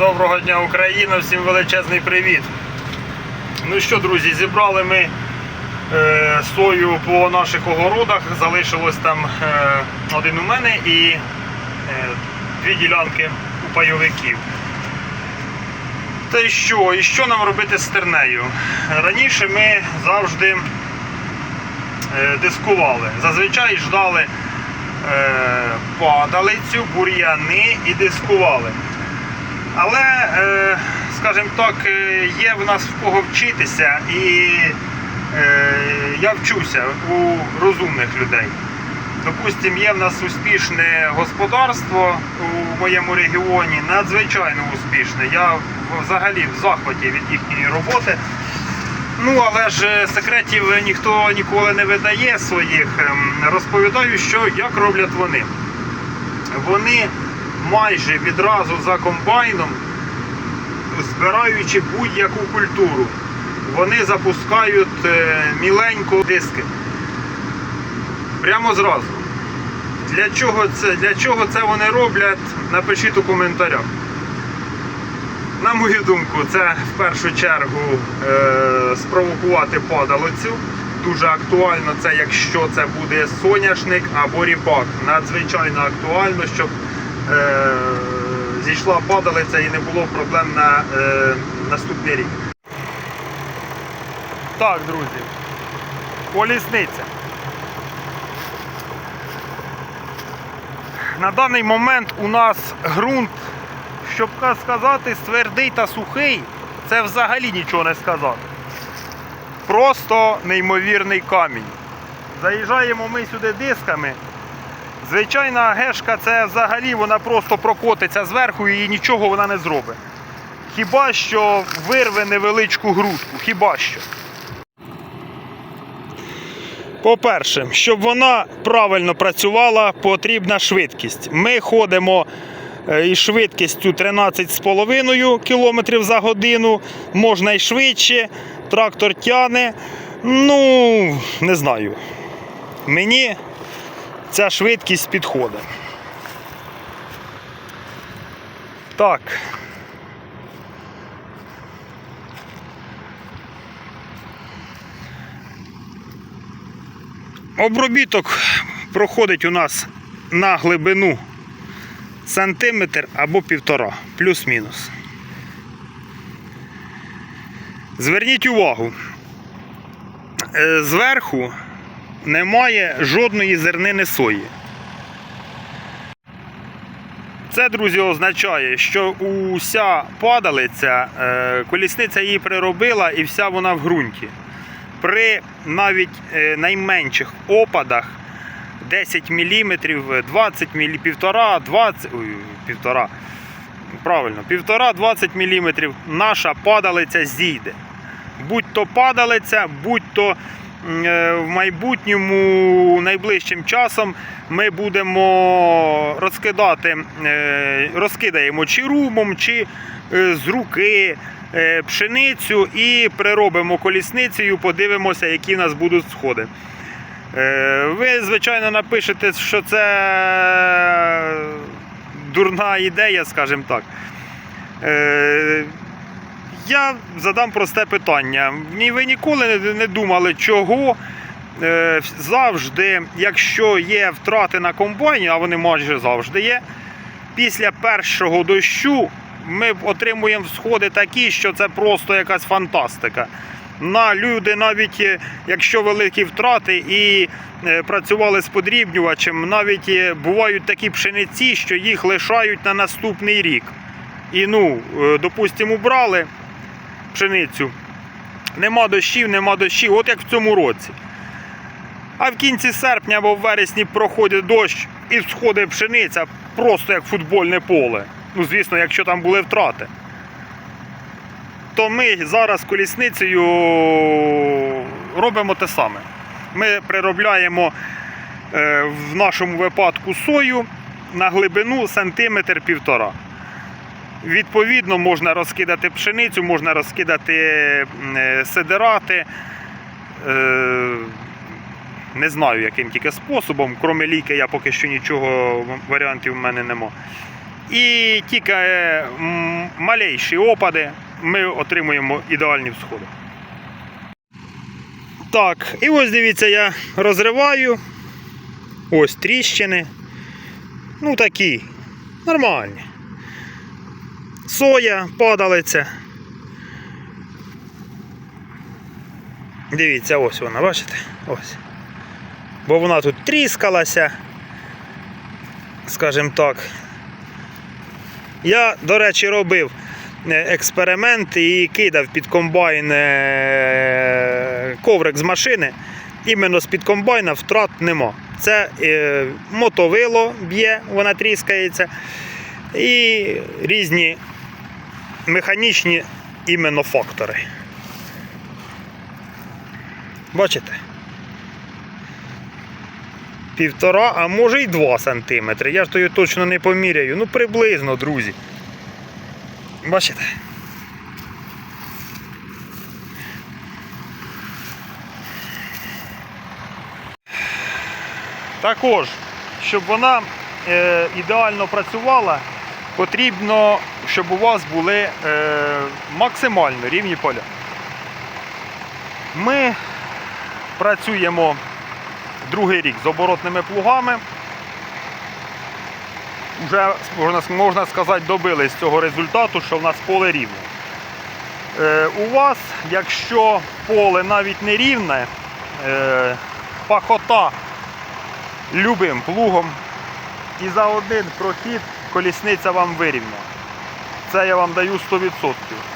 Доброго дня, Україна! Всім величезний привіт. Ну що, друзі, зібрали ми е, сою по наших огородах. Залишилось там е, один у мене і е, дві ділянки у пайовиків. Та й що? І що нам робити з стернею? Раніше ми завжди е, дискували. Зазвичай ждали е, падалицю, бур'яни і дискували. Але, е, скажімо так, е, є в нас в кого вчитися, і е, я вчуся у розумних людей. Допустимо, є в нас успішне господарство у моєму регіоні, надзвичайно успішне. Я взагалі в захваті від їхньої роботи. Ну, але ж секретів ніхто ніколи не видає своїх. Ем, Розповідаю, що як роблять вони. Вони майже відразу за комбайном, збираючи будь-яку культуру, вони запускають е, міленько диски. Прямо зразу. Для чого це, для чого це вони роблять, напишіть у коментарях. На мою думку, це в першу чергу е, спровокувати падалицю. Дуже актуально це, якщо це буде соняшник або ріпак. Надзвичайно актуально, щоб зійшла падалиця і не було проблем на е, наступний рік. Так, друзі, колісниця. На даний момент у нас ґрунт, щоб сказати, твердий та сухий, це взагалі нічого не сказати. Просто неймовірний камінь. Заїжджаємо ми сюди дисками. Звичайна гешка це взагалі вона просто прокотиться зверху і нічого вона не зробить. Хіба що вирве невеличку грудку, хіба що. По-перше, щоб вона правильно працювала, потрібна швидкість. Ми ходимо е, із швидкістю 13,5 км за годину, можна і швидше, трактор тяне. Ну, не знаю. Мені ця швидкість підходить. Так. Обробіток проходить у нас на глибину сантиметр або півтора, плюс-мінус. Зверніть увагу, е, зверху немає жодної зернини сої. Це, друзі, означає, що уся падалиця, е, колісниця її приробила і вся вона в ґрунті. При навіть е, найменших опадах 10 мм, 20 мм, півтора, 20, ой, півтора, правильно, півтора, 20 мм наша падалиця зійде. Будь то падалиця, будь то в майбутньому найближчим часом ми будемо розкидати, е, розкидаємо чи румом, чи е, з руки е, пшеницю і приробимо колісницею, подивимося, які в нас будуть сходи. Е, Ви, звичайно, напишете, що це дурна ідея, скажімо так. Я задам просте питання. Ні, Ви ніколи не- думали, чого е, завжди, якщо є втрати на комбайні, а вони майже завжди є, після першого дощу ми отримуємо сходи такі, що це просто якась фантастика. На люди, навіть е, якщо великі втрати і е, працювали з подрібнювачем, навіть бувають такі пшениці, що їх лишають на наступний рік. І ну, допустимо, убрали пшеницю. Нема дощів, нема дощів, от як в цьому році. А в кінці серпня або в вересні проходить дощ і всходить пшениця просто як футбольне поле. Ну, звісно, якщо там були втрати. То ми зараз колісницею робимо те саме. Ми приробляємо е, в нашому випадку сою на глибину сантиметр півтора. Відповідно, можна розкидати пшеницю, можна розкидати е, сидирати. Е, Не знаю, яким тільки способом. Крім ліки, я поки що нічого варіантів в мене нема. І тільки е, малейші опади ми отримуємо ідеальні всходи. Так, і ось дивіться, я розриваю. Ось тріщини. Ну такі. Нормальні. Соя, падалиця. Дивіться, ось вона, бачите? Ось. Бо вона тут тріскалася. Скажімо так. Я, до речі, робив е, експеримент і кидав під комбайн е, коврик з машини. Іменно з-під комбайна втрат нема. Це е, мотовило б'є, вона тріскається. І різні механічні іменно фактори. Бачите? Півтора, а може й два сантиметри. Я ж тою точно не поміряю. Ну приблизно, друзі. Бачите? Також, щоб вона е, ідеально працювала, потрібно, щоб у вас були е, максимально рівні поля. Ми працюємо другий рік з оборотними плугами. Вже можна, сказати, добились цього результату, що в нас поле рівне. Е, у вас, якщо поле навіть не рівне, е, пахота любим плугом і за один прохід колісниця вам вирівняє. Це я вам даю 100%.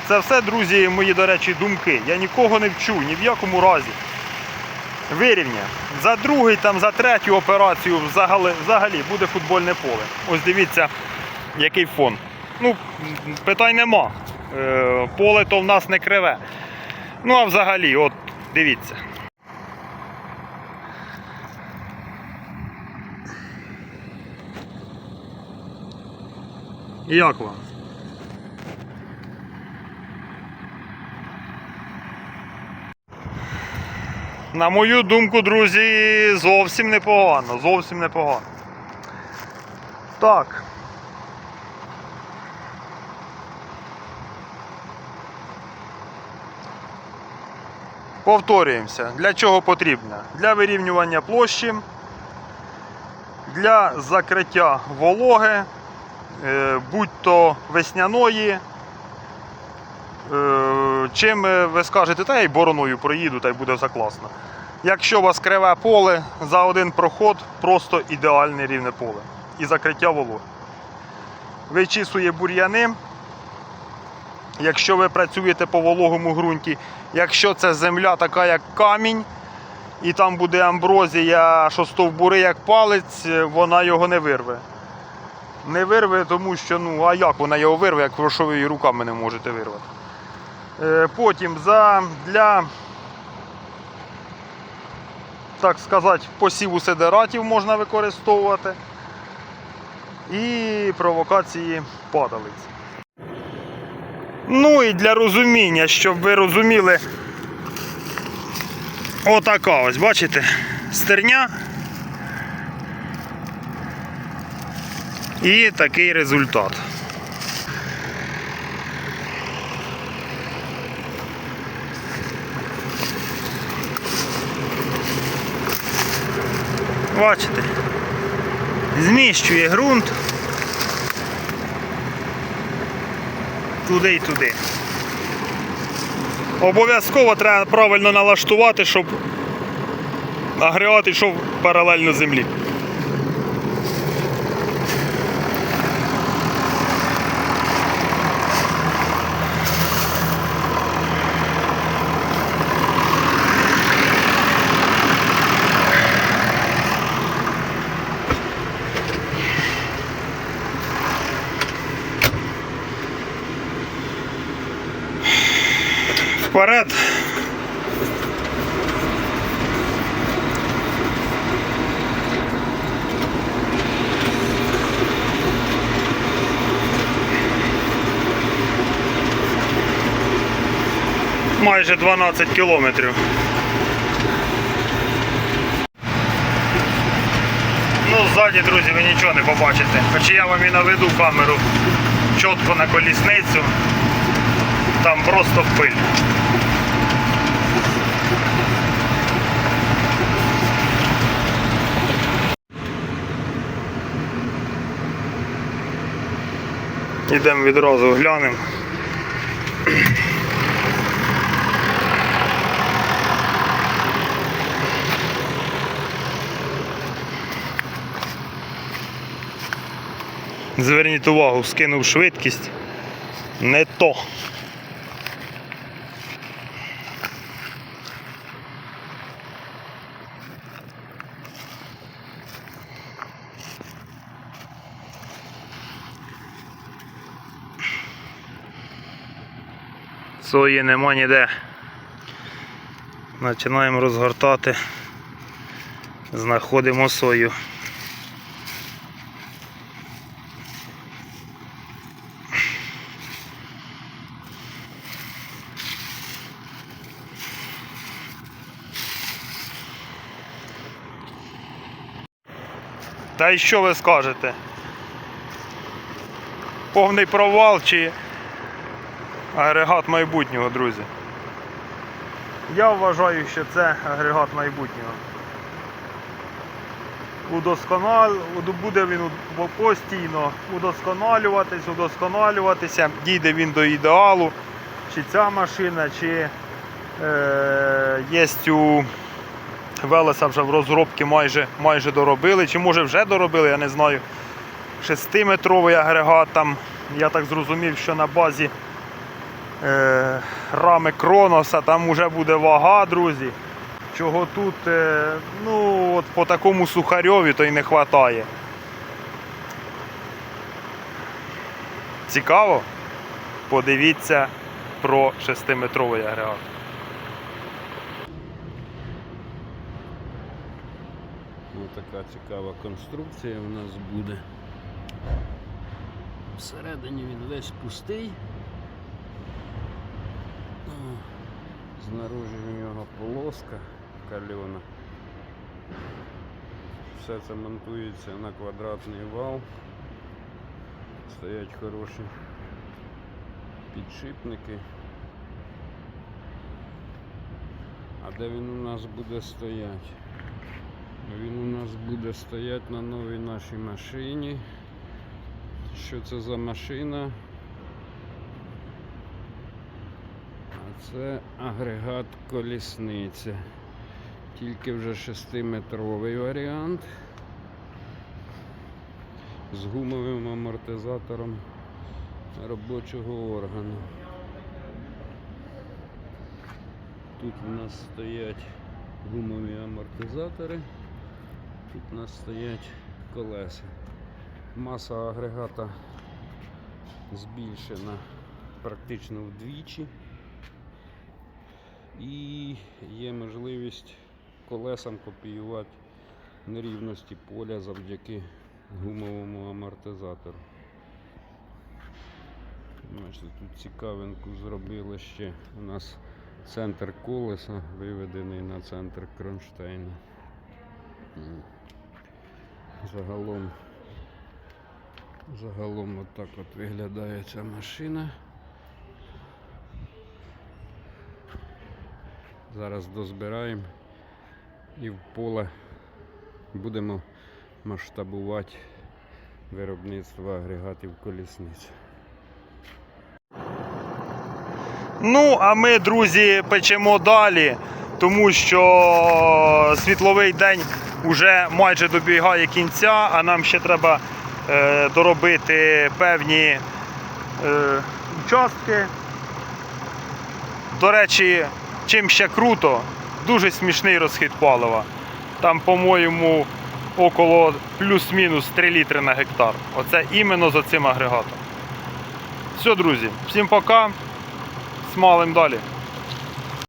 Це все, друзі, мої, до речі, думки. Я нікого не вчу, ні в якому разі. Вирівняє. За другий, там, за третю операцію взагалі, взагалі буде футбольне поле. Ось дивіться, який фон. Ну, питань нема. Е, поле то в нас не криве. Ну, а взагалі, от дивіться. Як вам? На мою думку, друзі, зовсім непогано. Зовсім непогано. Так. Повторюємося. Для чого потрібно? Для вирівнювання площі, для закриття вологи, е, будь-то весняної. Е, Чим е, ви скажете, та й бороною проїду, та й буде все класно. Якщо у вас криве поле, за один проход просто ідеальне рівне поле і закриття вологи. Вичісує бур'яни. Якщо ви працюєте по вологому ґрунті, якщо це земля така, як камінь, і там буде амброзія, що стовбури як палець, вона його не вирве. Не вирве, тому що, ну, а як вона його вирве, як що ви її руками не можете вирвати. Е, Потім за, для, так сказати, посіву седератів можна використовувати і провокації падалиць. Ну і для розуміння, щоб ви розуміли, отака ось, бачите, стерня. І такий результат. Бачите, зміщує ґрунт туди і туди. Обов'язково треба правильно налаштувати, щоб агрегат йшов паралельно землі. Вперед. Майже 12 кілометрів. Ну, ззаді, друзі, ви нічого не побачите. Хоча я вам і наведу камеру чітко на колісницю. Там просто пиль. Ідемо відразу глянемо. Зверніть увагу, скинув швидкість. Не то. Сої нема ніде. Починаємо розгортати. Знаходимо сою. Та й що ви скажете? Повний провал чи агрегат майбутнього, друзі? Я вважаю, що це агрегат майбутнього. Удосконал... Буде він постійно удосконалюватись, удосконалюватися, дійде він до ідеалу, чи ця машина, чи е, є у Велеса вже в розробці майже, майже доробили, чи може вже доробили, я не знаю. Шестиметровий агрегат там, я так зрозумів, що на базі е, рами Кроноса там вже буде вага, друзі. Чого тут, е, ну, от по такому сухарьові то й не вистачає. Цікаво? Подивіться про шестиметровий агрегат. Ось така цікава конструкція у нас буде. Всередині він весь пустий. О, Знаружі у нього полоска кальона. Все це монтується на квадратний вал. Стоять хороші підшипники. А де він у нас буде стояти? Він у нас буде стояти на новій нашій машині. Що це за машина? А це агрегат колісниця. Тільки вже 6-метровий варіант. З гумовим амортизатором робочого органу. Тут у нас стоять гумові амортизатори. Тут у нас стоять колеса. Маса агрегата збільшена практично вдвічі. І є можливість колесам копіювати нерівності поля завдяки гумовому амортизатору. Бачите, тут цікавинку зробили ще. У нас центр колеса виведений на центр кронштейна. Загалом, загалом отак от виглядає ця машина. Зараз дозбираємо і в поле будемо масштабувати виробництво агрегатів колісниць. Ну, а ми, друзі, печемо далі, тому що світловий день вже майже добігає кінця, а нам ще треба е, доробити певні е, участки. До речі, чим ще круто, дуже смішний розхід палива. Там, по-моєму, около плюс-мінус 3 літри на гектар. Оце іменно за цим агрегатом. Все, друзі, всім пока. Смалим далі.